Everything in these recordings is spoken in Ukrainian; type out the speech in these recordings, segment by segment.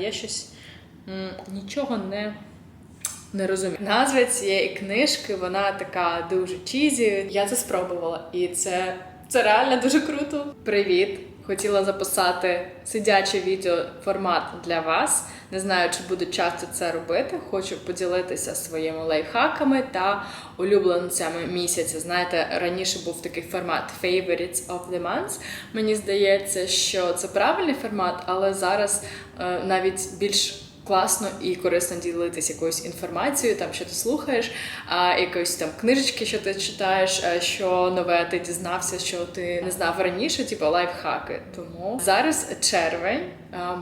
Я щось нічого не. Не розумію. Назва цієї книжки, вона така дуже чізі. Я це спробувала, і це, це реально дуже круто. Привіт! Хотіла записати сидяче відео формат для вас. Не знаю, чи буду часто це робити. Хочу поділитися своїми лайфхаками та улюбленцями місяця. Знаєте, раніше був такий формат Favorites of the Month. Мені здається, що це правильний формат, але зараз е, навіть більш класно і корисно ділитися якоюсь інформацією, там що ти слухаєш, а якоїсь там книжечки, що ти читаєш, що нове ти дізнався, що ти не знав раніше, типу лайфхаки. Тому зараз червень.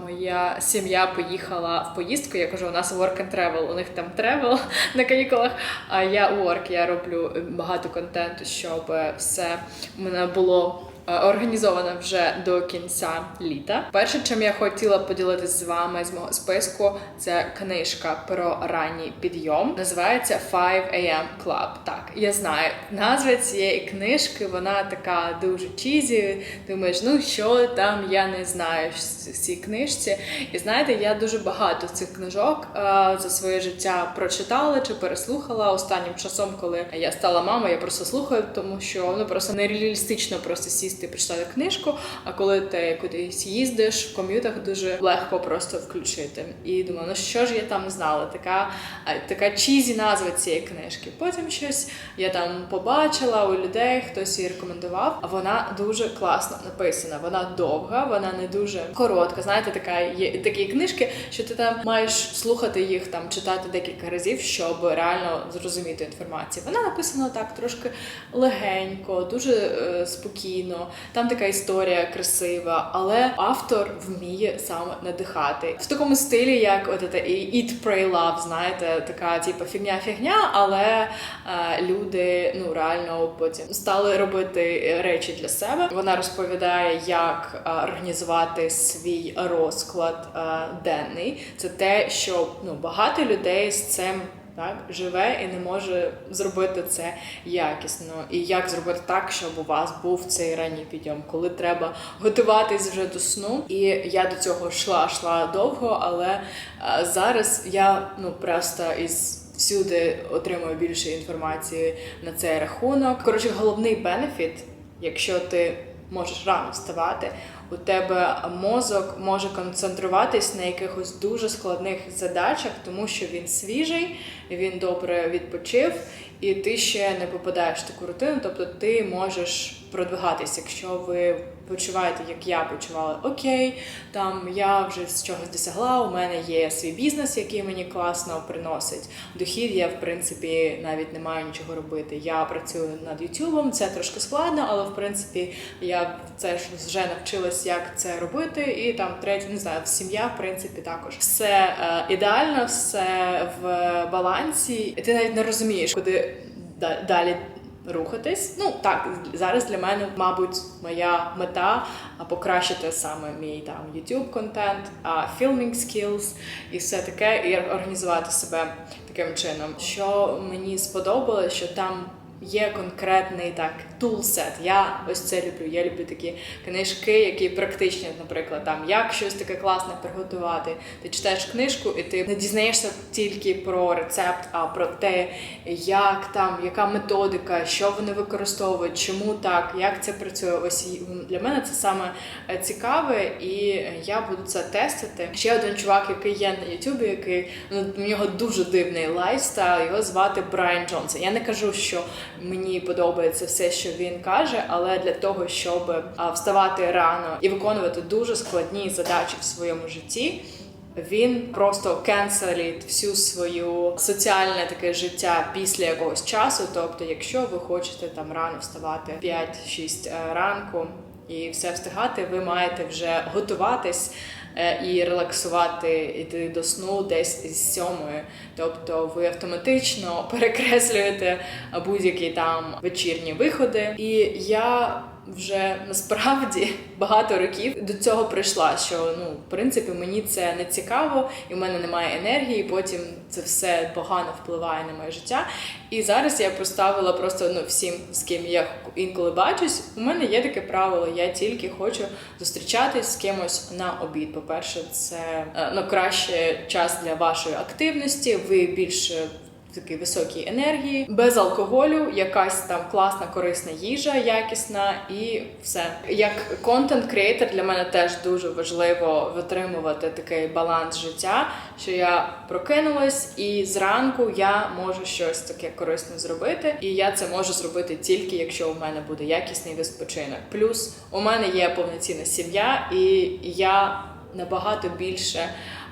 Моя сім'я поїхала в поїздку. Я кажу, у нас work and travel, у них там travel на канікулах. А я work, я роблю багато контенту, щоб все в мене було е, організована вже до кінця літа. Перше, чим я хотіла поділитися з вами з мого списку, це книжка про ранній підйом. Називається 5 AM Club. Так, я знаю. Назва цієї книжки вона така дуже чізі. Думаєш, ну що там я не знаю в цій книжці. І знаєте, я дуже багато цих книжок е, за своє життя прочитала чи переслухала останнім часом, коли я стала мамою, я просто слухаю, тому що ну просто нереалістично просто сісти і прочитати книжку. А коли ти кудись їздиш в ком'ютах, дуже легко просто включити. І думаю, ну що ж я там знала? Така така чізі назва цієї книжки. Потім щось я там побачила у людей, хтось її рекомендував. А вона дуже класно написана. Вона довга, вона не дуже коротка. Знаєте, така є такі книжки, що ти там маєш слухати їх там, читати декілька разів, щоб реально зрозуміти інформацію. Вона написана так трошки легенько, дуже е, спокійно. Там така історія красива, але автор вміє саме надихати в такому стилі, як от це Eat, Pray, Love, знаєте, така типу фігня-фігня, але е, люди ну реально потім стали робити речі для себе. Вона розповідає, як е, організувати свій розклад е, денний. Це те, що ну багато людей з цим. Так, живе і не може зробити це якісно. І як зробити так, щоб у вас був цей ранній підйом, коли треба готуватись вже до сну. І я до цього йшла, йшла довго, але зараз я ну просто із. Всюди отримую більше інформації на цей рахунок. Коротше, головний бенефіт, якщо ти можеш рано вставати, у тебе мозок може концентруватись на якихось дуже складних задачах, тому що він свіжий, він добре відпочив, і ти ще не попадаєш в таку рутину. Тобто ти можеш продвигатись, якщо ви почуваєте, як я почувала, окей, там я вже з чогось досягла. У мене є свій бізнес, який мені класно приносить. Дохід я, в принципі, навіть не маю нічого робити. Я працюю над Ютубом, це трошки складно, але в принципі я це ж вже навчилась, як це робити. І там третє, не знаю, сім'я, в принципі, також все е, ідеально, все в балансі, і ти навіть не розумієш, куди далі рухатись. Ну так, зараз для мене, мабуть, моя мета покращити саме мій там YouTube контент, а filming skills і все таке, і організувати себе таким чином. Що мені сподобалось, що там. Є конкретний так тулсет. Я ось це люблю. Я люблю такі книжки, які практичні, наприклад, там як щось таке класне приготувати. Ти читаєш книжку, і ти не дізнаєшся тільки про рецепт, а про те, як там, яка методика, що вони використовують, чому так, як це працює. Ось для мене це саме е, цікаве, і я буду це тестити. Ще один чувак, який є на Ютубі, який ну у нього дуже дивний лайфстайл. Його звати Брайан Джонсон. Я не кажу, що мені подобається все, що він каже, але для того, щоб вставати рано і виконувати дуже складні задачі в своєму житті. Він просто кенселить всю свою соціальне таке життя після якогось часу. Тобто, якщо ви хочете там рано вставати 5-6 ранку і все встигати, ви маєте вже готуватись е, і релаксувати, іти до сну десь із сьомої. Тобто ви автоматично перекреслюєте будь-які там вечірні виходи. І я вже насправді багато років до цього прийшла. Що ну, в принципі, мені це не цікаво, і в мене немає енергії. Потім це все погано впливає на моє життя. І зараз я поставила просто ну всім, з ким я інколи бачусь. У мене є таке правило. Я тільки хочу зустрічатись з кимось на обід. По перше, це е, ну краще час для вашої активності. Ви більше такій високій енергії, без алкоголю, якась там класна, корисна їжа, якісна, і все. Як контент-креатор для мене теж дуже важливо витримувати такий баланс життя, що я прокинулась, і зранку я можу щось таке корисне зробити. І я це можу зробити тільки якщо у мене буде якісний відпочинок. Плюс у мене є повноцінна сім'я, і я набагато більше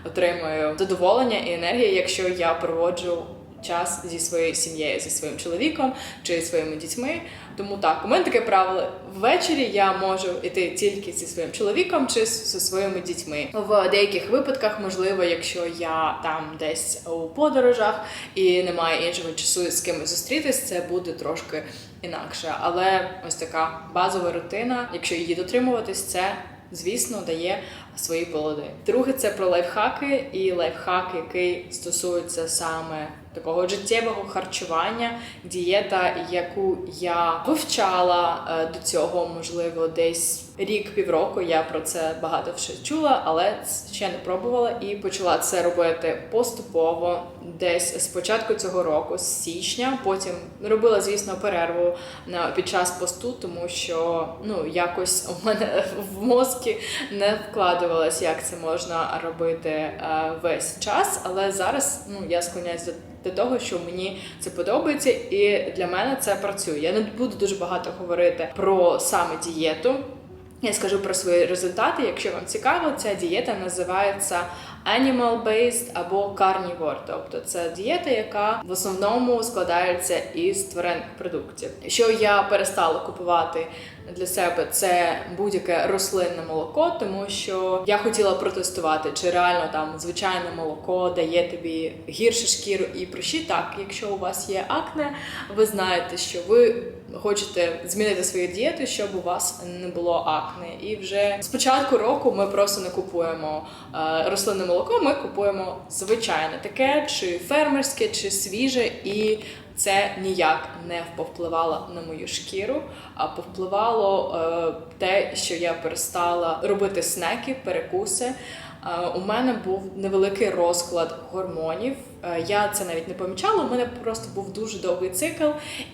отримую задоволення і енергії, якщо я проводжу час зі своєю сім'єю, зі своїм чоловіком чи своїми дітьми. Тому так, у мене таке правило. Ввечері я можу йти тільки зі своїм чоловіком чи зі своїми дітьми. В деяких випадках, можливо, якщо я там десь у подорожах і немає іншого часу з кимось зустрітись, це буде трошки інакше. Але ось така базова рутина, якщо її дотримуватись, це. Звісно, дає свої плоди. Друге, це про лайфхаки, і лайфхак, який стосується саме такого життєвого харчування, дієта, яку я вивчала е, до цього, можливо, десь рік-півроку. Я про це багато вже чула, але ще не пробувала і почала це робити поступово, десь з початку цього року, з січня. Потім робила, звісно, перерву на під час посту, тому що ну якось у мене в мозки не вкладувалось, як це можна робити е, весь час. Але зараз ну я склоняюсь до до того, що мені це подобається, і для мене це працює. Я не буду дуже багато говорити про саме дієту. Я скажу про свої результати. Якщо вам цікаво, ця дієта називається animal-based або carnivore. Тобто це дієта, яка в основному складається із тваринних продуктів. Що я перестала купувати для себе це будь-яке рослинне молоко, тому що я хотіла протестувати, чи реально там звичайне молоко дає тобі гірше шкіру і прищі. Так, якщо у вас є акне, ви знаєте, що ви хочете змінити свою дієту, щоб у вас не було акне. І вже з початку року ми просто не купуємо е, рослинне молоко, ми купуємо звичайне таке, чи фермерське, чи свіже і. Це ніяк не повпливало на мою шкіру, а повпливало е, те, що я перестала робити снеки, перекуси. У мене був невеликий розклад гормонів. Е, я це навіть не помічала. У мене просто був дуже довгий цикл,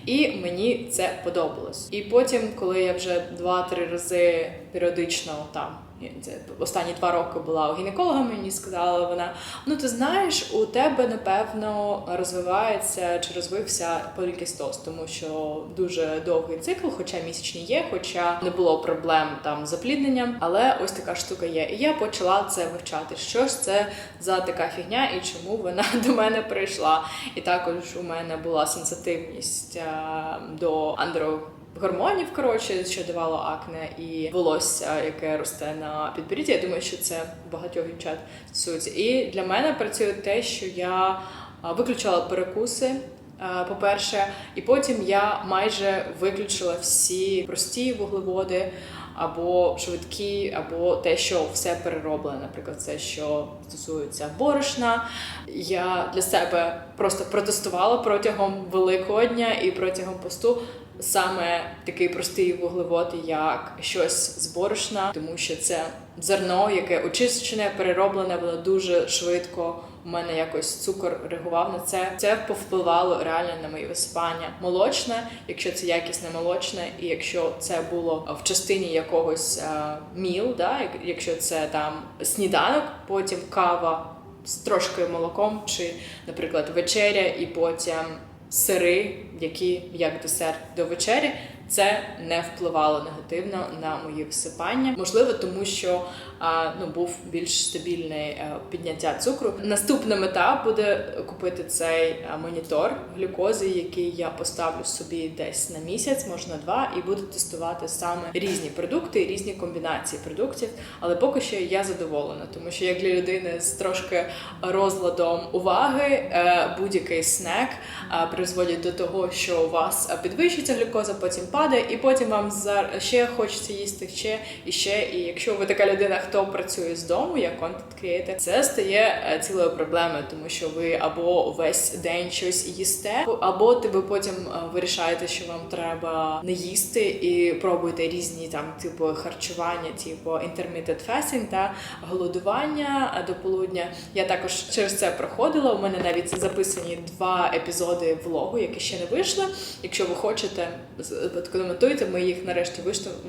і мені це подобалось. І потім, коли я вже два-три рази періодично там це останні два роки була у гінеколога, мені сказала вона: ну ти знаєш, у тебе напевно розвивається чи розвився полікістоз, тому що дуже довгий цикл, хоча місячні є, хоча не було проблем там з заплідненням, але ось така штука є. І я почала це вивчати. Що ж це за така фігня і чому вона до мене прийшла? І також у мене була сенситивність до андро гормонів, коротше, що давало акне і волосся, яке росте на підборідді. Я думаю, що це багатьох дівчат стосується. І для мене працює те, що я виключала перекуси. По-перше, і потім я майже виключила всі прості вуглеводи або швидкі, або те, що все перероблене. Наприклад, це що стосується борошна. Я для себе просто протестувала протягом великого дня і протягом посту саме такий простий вуглевод, як щось з борошна, тому що це зерно, яке очищене, перероблене, воно дуже швидко. У мене якось цукор реагував на це. Це повпливало реально на мої висипання. Молочне, якщо це якісне молочне, і якщо це було в частині якогось а, міл, да, якщо це там сніданок, потім кава з трошки молоком, чи, наприклад, вечеря, і потім сири, які як десерт до вечері, це не впливало негативно на мої висипання. Можливо, тому що ну був більш стабільне е, підняття цукру. Наступна мета буде купити цей е, монітор глюкози, який я поставлю собі десь на місяць, можна два, і буду тестувати саме різні продукти, різні комбінації продуктів. Але поки що я задоволена, тому що як для людини з трошки розладом уваги е, будь-який снек призводить до того, що у вас підвищується глюкоза, потім падає, падає, і потім вам ще хочеться їсти ще і ще. І якщо ви така людина, хто працює з дому, як контент креатор, це стає е, цілою проблемою, тому що ви або весь день щось їсте, або ви потім е, вирішаєте, що вам треба не їсти, і пробуєте різні там типу харчування, типу intermittent fasting та голодування до полудня. Я також через це проходила. У мене навіть записані два епізоди влогу, які ще не вийшли. Якщо ви хочете, коментуйте, ми їх нарешті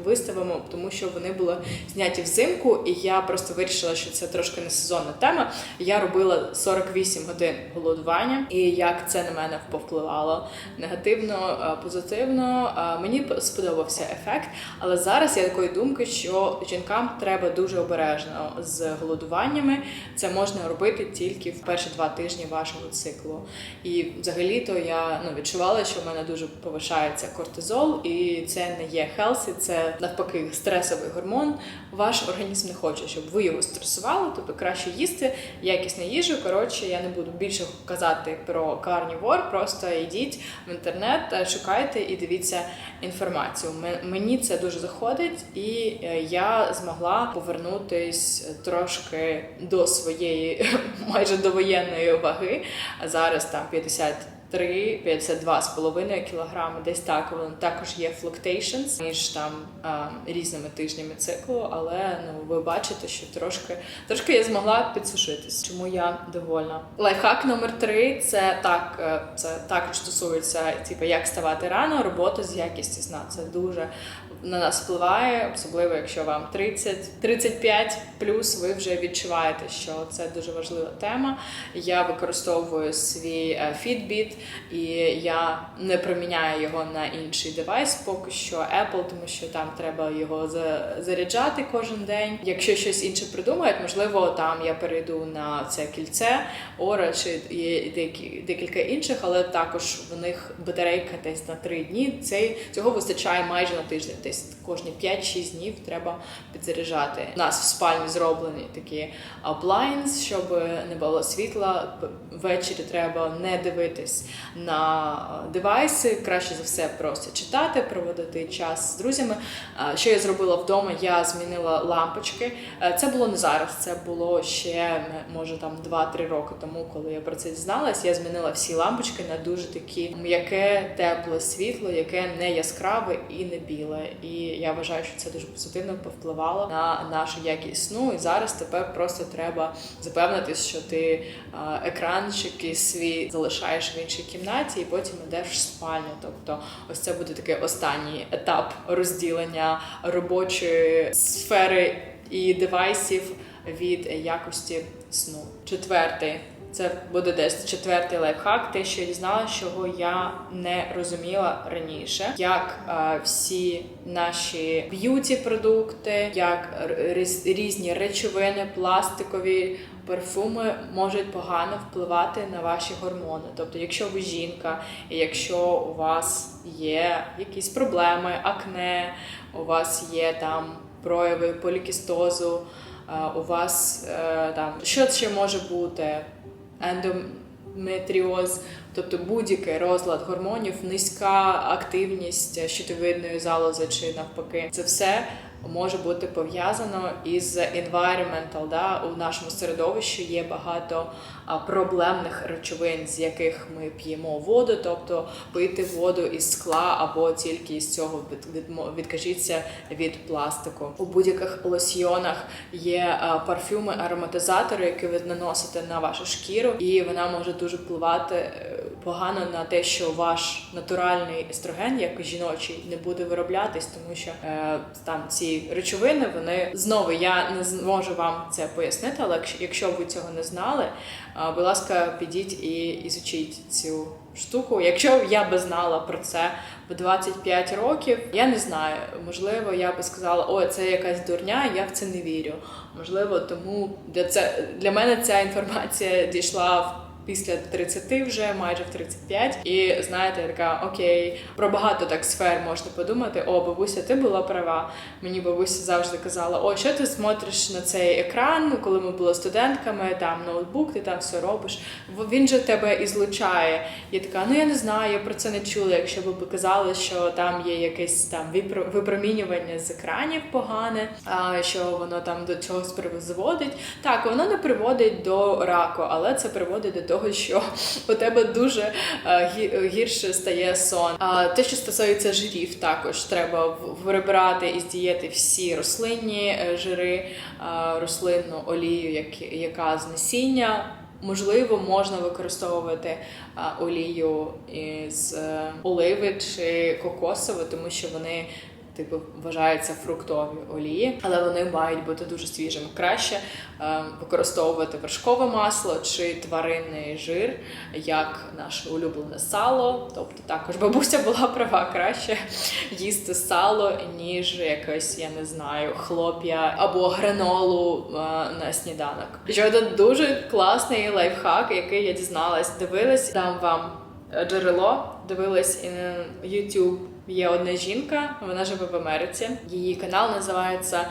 виставимо, тому що вони були зняті взимку, і я просто вирішила, що це трошки не сезонна тема. Я робила 48 годин голодування, і як це на мене повпливало негативно, е, позитивно. Е, Мені сподобався ефект, але зараз я такої думки, що жінкам треба дуже обережно з голодуваннями. Це можна робити тільки в перші два тижні вашого циклу. І взагалі-то я ну, відчувала, що в мене дуже повишається кортизол, і це не є хелсі, це навпаки стресовий гормон. Ваш організм не хоче, щоб ви його стресували, тобто краще їсти якісну їжу. Коротше, я не буду більше казати про карнівор, просто йдіть в інтернет, шукайте і дивіться інформацію. Мені це дуже заходить, і е, я змогла повернутись трошки до своєї майже довоєнної ваги. А зараз там 53, 52,5 кілограми, десь так. Воно також є флуктейшнс між там різними тижнями циклу, але ну ви бачите, що трошки трошки я змогла підсушитись, чому я довольна. Лайфхак номер три це так, е, це також стосується, типу, як ставати рано, робота з якістю сна. Це дуже на нас впливає, особливо якщо вам 30, 35 плюс, ви вже відчуваєте, що це дуже важлива тема. Я використовую свій е, Fitbit, і я не проміняю його на інший девайс, поки що Apple, тому що там треба його за- заряджати кожен день. Якщо щось інше придумають, можливо, там я перейду на це кільце, Ора чи є декілька інших, але також в них батарейка десь на 3 дні. Цей цього вистачає майже на тиждень. Десь кожні 5-6 днів треба підзаряджати. У нас в спальні зроблені такі appliance, щоб не було світла. Ввечері треба не дивитись на е, девайси. Краще за все просто читати, проводити час з друзями. Е, Що я зробила вдома? Я змінила лампочки. Е, Це було не зараз, це було ще може там 2-3 роки тому, коли я про це дізналась. Я змінила всі лампочки на дуже такі м'яке, тепле світло, яке не яскраве і не біле. І я вважаю, що це дуже позитивно повпливало на нашу якість сну. І зараз тепер просто треба запевнитись, що ти е, екранчики свій залишаєш в іншій кімнаті, і потім йдеш в спальню. Тобто, ось це буде такий останній етап розділення робочої сфери і девайсів від якості сну. Четвертий. Це буде десь четвертий лайфхак, те, що я дізналася, чого я не розуміла раніше, як е, всі наші б'юті продукти, як різ- різні речовини, пластикові парфуми можуть погано впливати на ваші гормони. Тобто, якщо ви жінка, і якщо у вас є якісь проблеми, акне, у вас є там прояви полікістозу, у вас е, там що ще може бути? Ендометріоз, тобто будь-який розлад гормонів, низька активність щитовидної залози чи навпаки, це все може бути пов'язано із environmental, да? у нашому середовищі є багато проблемних речовин, з яких ми п'ємо воду, тобто пити воду із скла або тільки із цього відкажіться від пластику. У будь-яких лосьйонах є парфюми, ароматизатори, які ви наносите на вашу шкіру, і вона може дуже впливати е, погано на те, що ваш натуральний естроген, як жіночий, не буде вироблятись, тому що е, там ці речовини вони знову я не зможу вам це пояснити, але якщо- ви цього не знали, а, будь ласка, підіть і ізучіть цю штуку. Якщо я би знала про це в 25 років, я не знаю. Можливо, я би сказала, о, це якась дурня, я в це не вірю. Можливо, тому для це для мене ця інформація дійшла в після 30 вже, майже в 35. І знаєте, я така окей, про багато так сфер можна подумати. О, бабуся, ти була права. Мені бабуся завжди казала: О, що ти смотриш на цей екран, коли ми були студентками, там ноутбук, ти там все робиш. Він же тебе і злучає. Я така, ну я не знаю, я про це не чула. Якщо б казали, що там є якесь там випро- випромінювання з екранів погане, а що воно там до чогось призводить. Так, воно не приводить до раку, але це приводить до що у тебе дуже е, гірше стає сон. А те, що стосується жирів, також треба в- прибирати із дієти всі рослинні е, жири, е, рослинну олію, яка з насіння. Можливо, можна використовувати олію із оливи чи кокосову, тому що вони. Типу вважаються фруктові олії, але вони мають бути дуже свіжими. Краще е, використовувати вершкове масло чи тваринний жир, як наше улюблене сало. Тобто також бабуся була права краще їсти сало, ніж якось, я не знаю, хлоп'я або гранолу е, на сніданок. Ще один дуже класний лайфхак, який я дізналась, дивилась, дам вам е, джерело, дивилась на YouTube. Є одна жінка, вона живе в Америці. Її канал називається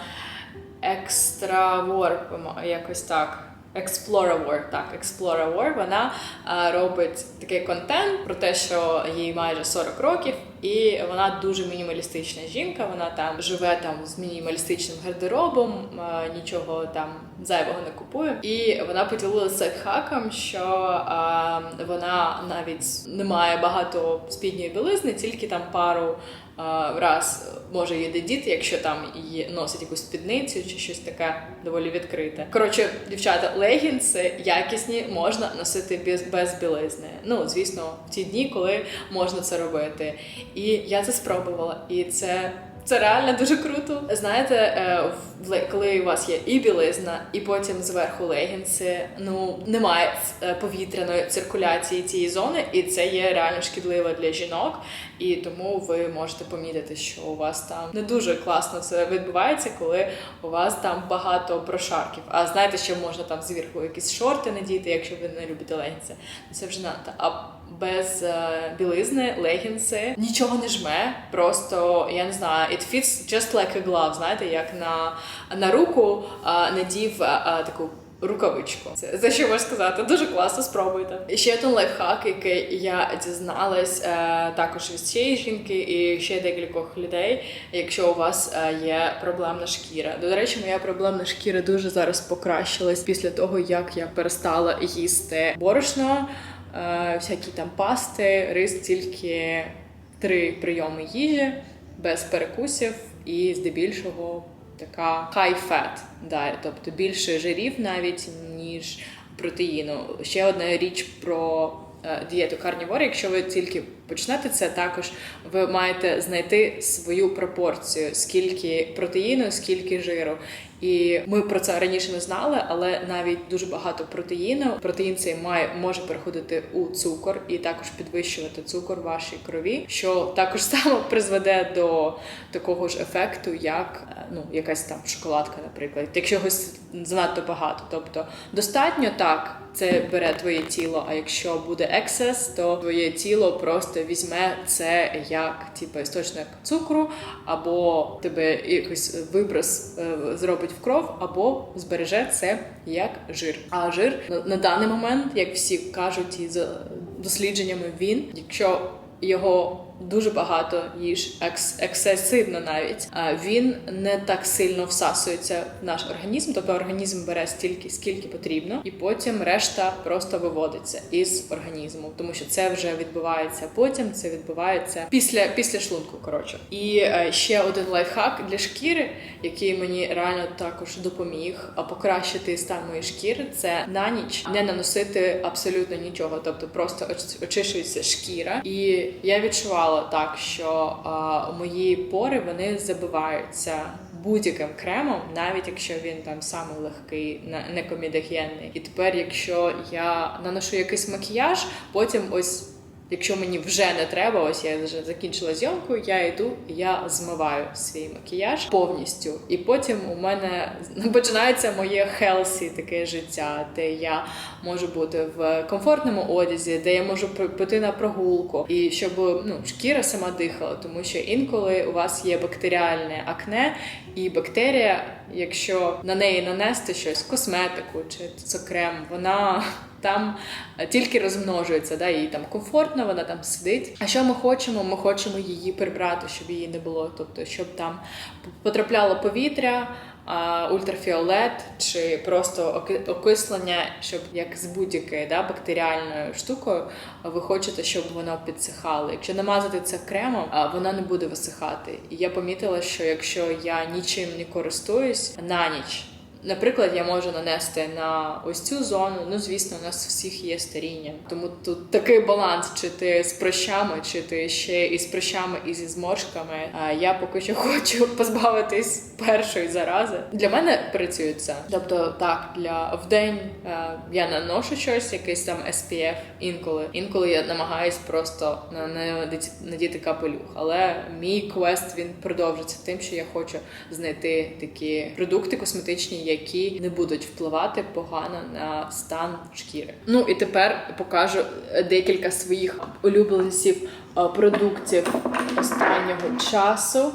War, якось так. Explora War, так, Explora War. Вона а, робить такий контент про те, що їй майже 40 років, і вона дуже мінімалістична жінка. Вона там живе там з мінімалістичним гардеробом, а, нічого там зайвого не купує. І вона поділилася хаком, що а, вона навіть не має багато спідньої білизни, тільки там пару раз може їде діти, якщо там її носить якусь спідницю чи щось таке доволі відкрите. Коротше, дівчата, легінси якісні можна носити без, без білизни. Ну, звісно, в ті дні, коли можна це робити. І я це спробувала, і це. Це реально дуже круто. Знаєте, е, коли у вас є і білизна, і потім зверху легінси, ну немає е, повітряної циркуляції цієї зони, і це є реально шкідливо для жінок. І тому ви можете помітити, що у вас там не дуже класно це відбувається, коли у вас там багато прошарків. А знаєте, що можна там зверху якісь шорти надіти, якщо ви не любите легінси. Це вже надто. Без е, білизни, легінси нічого не жме. Просто я не знаю, it fits just like a glove, знаєте, як на, на руку е, надів е, таку. Рукавичку, це за що можу сказати. Дуже класно, спробуйте. І ще один лайфхак, який я дізналась е, також від цієї жінки і ще декількох людей. Якщо у вас є проблемна шкіра, до речі, моя проблемна шкіра дуже зараз покращилась після того, як я перестала їсти борошно, всякі там пасти, рис, тільки три прийоми їжі без перекусів і здебільшого така high fat diet, тобто більше жирів навіть ніж протеїну. Ще одна річ про е, дієту Карнівори, Якщо ви тільки почнете це, також ви маєте знайти свою пропорцію, скільки протеїну, скільки жиру. І ми про це раніше не знали, але навіть дуже багато протеїну. Протеїн цей має може переходити у цукор і також підвищувати цукор в вашій крові, що також само призведе до такого ж ефекту, як е, ну якась там шоколадка, наприклад, якщо йогось занадто багато. Тобто достатньо так, це бере твоє тіло. А якщо буде ексес, то твоє тіло просто візьме це як типу, істочник цукру, або тебе якийсь виброс е, зробить в кров, або збереже це як жир. А жир на, даний момент, як всі кажуть, і за дослідженнями він, якщо його дуже багато їж, екс, ексцесивно навіть, він не так сильно всасується в наш організм, тобто організм бере стільки, скільки потрібно, і потім решта просто виводиться із організму, тому що це вже відбувається потім. Це відбувається після, після шлунку. Коротше, і е, ще один лайфхак для шкіри, який мені реально також допоміг покращити стан моєї шкіри, це на ніч не наносити абсолютно нічого, тобто просто оч- очищується шкіра. І я відчувала так, що е, мої пори вони забиваються будь-яким кремом, навіть якщо він там самий легкий, не- комідогенний. І тепер, якщо я наношу якийсь макіяж, потім ось. Якщо мені вже не треба, ось я вже закінчила зйомку, я йду, я змиваю свій макіяж повністю. І потім у мене починається моє хелсі таке життя, де я можу бути в комфортному одязі, де я можу піти на прогулку, і щоб ну шкіра сама дихала, тому що інколи у вас є бактеріальне акне, і бактерія, якщо на неї нанести щось, косметику чи це крем, вона там е, тільки розмножується, да, їй там комфортно, вона там сидить. А що ми хочемо? Ми хочемо її прибрати, щоб її не було. Тобто, щоб там потрапляло повітря, ультрафіолет чи просто окислення, щоб як з будь-якою да, бактеріальною штукою ви хочете, щоб воно підсихало. Якщо намазати це кремом, вона не буде висихати. І я помітила, що якщо я нічим не користуюсь на ніч. Наприклад, я можу нанести на ось цю зону. Ну, звісно, у нас всіх є старіння. Тому тут такий баланс: чи ти з прищами, чи ти ще і з прищами, і зі зморшками. А я поки що хочу позбавитись першої зарази. Для мене працює це. Тобто, так, для вдень е, я наношу щось, якийсь там SPF інколи. Інколи я намагаюсь просто на- на- надіти капелюх. Але мій квест він продовжиться тим, що я хочу знайти такі продукти косметичні, які не будуть впливати погано на стан шкіри. Ну і тепер покажу декілька своїх улюбленців е, продуктів останнього часу.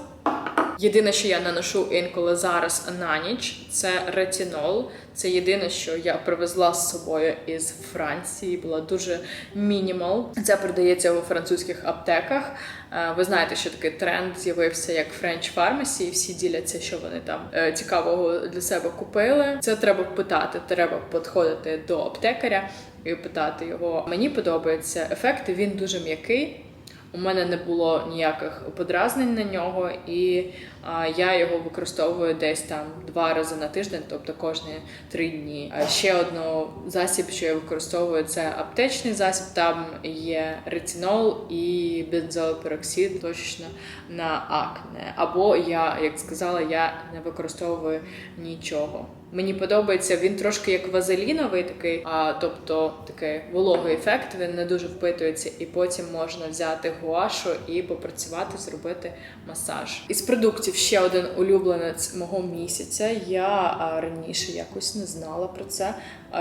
Єдине, що я наношу інколи зараз на ніч, це ретинол. Це єдине, що я привезла з собою із Франції. Була дуже мінімал. Це продається у французьких аптеках. Е, Ви знаєте, що такий тренд з'явився як French Pharmacy, і всі діляться, що вони там е, цікавого для себе купили. Це треба питати. Треба підходити до аптекаря і питати його. Мені подобається ефект. Він дуже м'який. У мене не було ніяких подразнень на нього, і а, я його використовую десь там два рази на тиждень, тобто кожні три дні. А ще одну засіб, що я використовую, це аптечний засіб. Там є ретинол і бензопероксид точно на акне. Або я, як сказала, я не використовую нічого. Мені подобається він трошки як вазеліновий такий, а тобто такий вологий ефект. Він не дуже впитується, і потім можна взяти гуашу і попрацювати, зробити масаж. Із продуктів ще один улюбленець мого місяця. Я раніше якось не знала про це.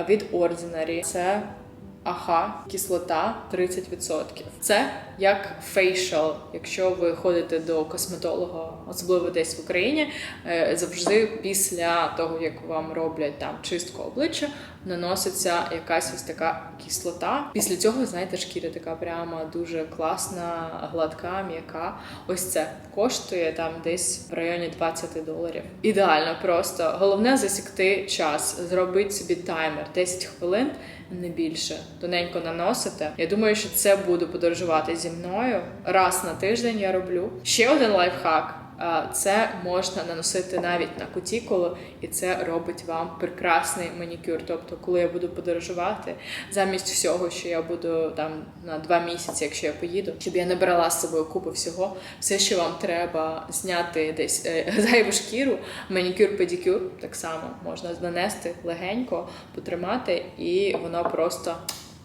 Від Ordinary. це Аха, кислота 30%. Це як фейшал. Якщо ви ходите до косметолога, особливо десь в Україні, е, завжди після того, як вам роблять там чистку обличчя, наноситься якась ось така кислота. Після цього, знаєте, шкіра така прямо дуже класна, гладка, м'яка. Ось це коштує там десь в районі 20 доларів. Ідеально просто. Головне засікти час, зробити собі таймер 10 хвилин. Не більше тоненько наносите. Я думаю, що це буду подорожувати зі мною раз на тиждень. Я роблю ще один лайфхак. Це можна наносити навіть на кутікулу, і це робить вам прекрасний манікюр. Тобто, коли я буду подорожувати, замість всього, що я буду там на два місяці, якщо я поїду, щоб я не брала з собою купу всього, все, що вам треба зняти десь е, зайву шкіру, манікюр, педикюр так само можна нанести легенько, потримати, і воно просто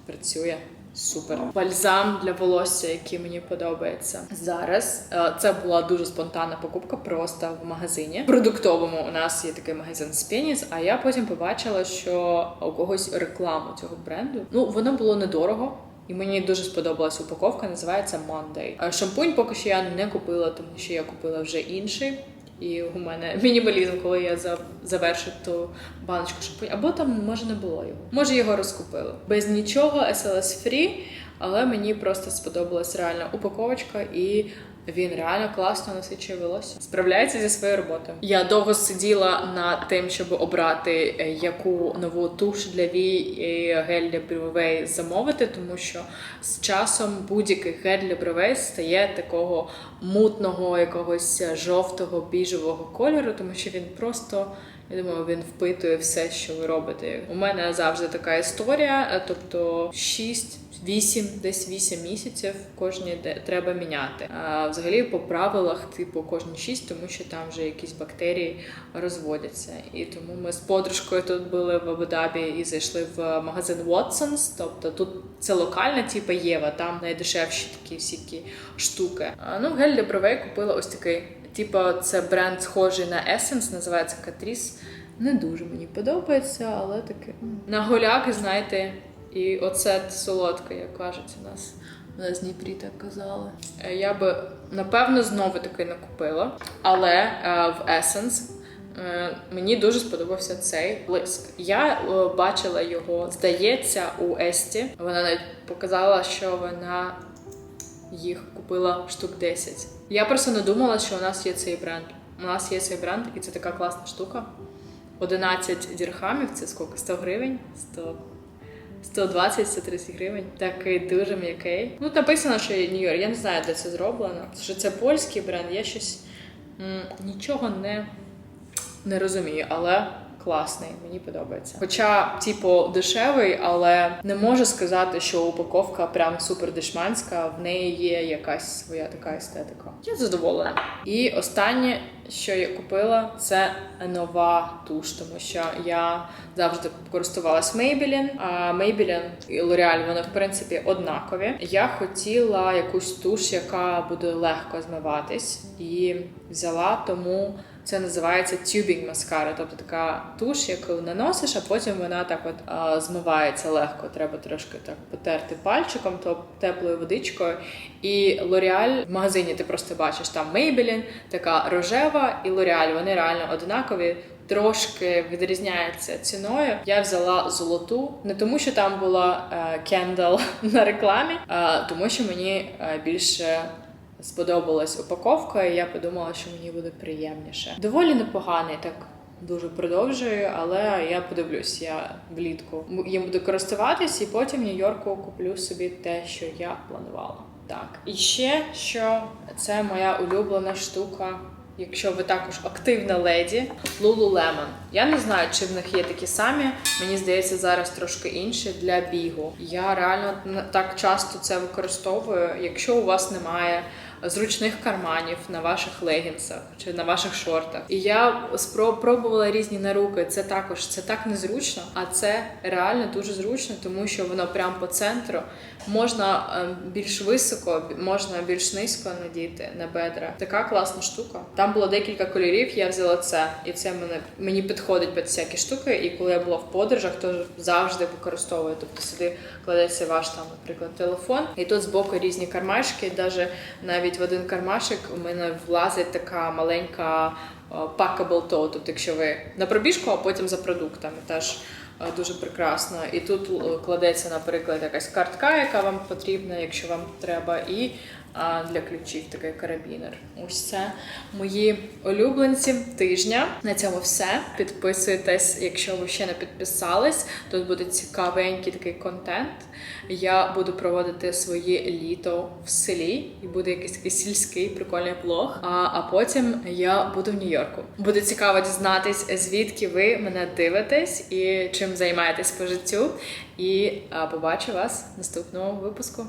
працює. Супер бальзам для волосся, який мені подобається зараз. Е, Це була дуже спонтанна покупка, просто в магазині. Продуктовому у нас є такий магазин Spenies, А я потім побачила, що у когось рекламу цього бренду. Ну воно було недорого. І мені дуже сподобалась упаковка, називається Monday. Е, Шампунь поки що я не купила, тому що я купила вже інший. І у мене мінімалізм, коли я за- завершу ту баночку шампунь. Або там може не було його. Може його розкупили. Без нічого, SLS free, але мені просто сподобалась реальна упаковочка і. Він реально класно насичує волосся. Справляється зі своєю роботою. Я довго сиділа над тим, щоб обрати е, яку нову туш для вій і гель для бровей замовити, тому що з часом будь-який гель для бровей стає такого мутного, якогось жовтого біжевого кольору, тому що він просто Я думаю, він впитує все, що ви робите. У мене завжди така історія, е, тобто 6 8, десь 8 місяців кожні треба міняти. А взагалі по правилах, типу, кожні 6, тому що там вже якісь бактерії розводяться. І тому ми з подружкою тут були в Абу-Дабі і зайшли в магазин Watsons. Тобто тут це локальна, типу Єва, там найдешевші такі всякі штуки. А, ну, гель для бровей купила ось такий. Типу, це бренд схожий на Essence, називається Catrice. Не дуже мені подобається, але таке. На голяк, знаєте, і оцет солодкий, як кажуть у нас. У нас Дніпрі так казали. Е, Я би напевно знову таки не купила, але е, в Essence е, мені дуже сподобався цей блиск. Я е, бачила його, здається, у Есті. Вона навіть показала, що вона їх купила штук 10. Я просто не думала, що у нас є цей бренд. У нас є цей бренд, і це така класна штука. 11 дірхамів, це скільки? 100 гривень? 100... 120-130 гривень. Такий дуже м'який. Ну, написано, що Нью-Йорк. Я не знаю, де це зроблено. Що це польський бренд, я щось м, нічого не, не розумію, але класний, мені подобається. Хоча, типу, дешевий, але не можу сказати, що упаковка прям супер дешманська, в неї є якась своя така естетика. Я задоволена. І останнє, що я купила, це нова туш, тому що я завжди користувалась Maybelline, а Maybelline і L'Oreal, вони в принципі однакові. Я хотіла якусь туш, яка буде легко змиватись, і взяла тому. Це називається tubing маскара, тобто така туш, яку наносиш, а потім вона так от а, змивається легко. Треба трошки так потерти пальчиком, то теплою водичкою. І L'Oreal в магазині ти просто бачиш там Maybelline, така рожева, і L'Oreal, вони реально однакові. Трошки відрізняється ціною. Я взяла золоту, не тому, що там була Kendall на рекламі, а тому, що мені е, більше сподобалась упаковка, і я подумала, що мені буде приємніше. Доволі непоганий, так дуже продовжую, але я подивлюсь, я влітку їм буду користуватись, і потім Нью-Йорку куплю собі те, що я планувала. Так, і ще що це моя улюблена штука. Якщо ви також активна леді, Lululemon. Я не знаю, чи в них є такі самі. Мені здається, зараз трошки інші для бігу. Я реально так часто це використовую. Якщо у вас немає зручних карманів на ваших легінсах чи на ваших шортах. І я спро- пробувала різні наруки. Це також це так незручно, а це реально дуже зручно, тому що воно прямо по центру. Можна е, більш високо, можна більш низько надіти на бедра. Така класна штука. Там було декілька кольорів. Я взяла це, і це мене мені підходить під всякі штуки. І коли я була в подорожах, то завжди використовую. Тобто сюди кладеться ваш там, наприклад, телефон, і тут збоку різні кармашки. Навіть в один кармашик у мене влазить така маленька е, packable tote, тобто якщо ви на пробіжку, а потім за продуктами теж. е, Дуже прекрасно. І тут е, кладеться, наприклад, якась картка, яка вам потрібна, якщо вам треба, і для ключів такий карабінер. Ось це мої улюбленці тижня. На цьому все. Підписуйтесь, якщо ви ще не підписались. Тут буде цікавенький такий контент. Я буду проводити своє літо в селі, і буде якийсь такий сільський прикольний блог. А, а потім я буду в Нью-Йорку. Буде цікаво дізнатись, звідки ви мене дивитесь і чим займаєтесь по життю. І побачу вас в наступному випуску.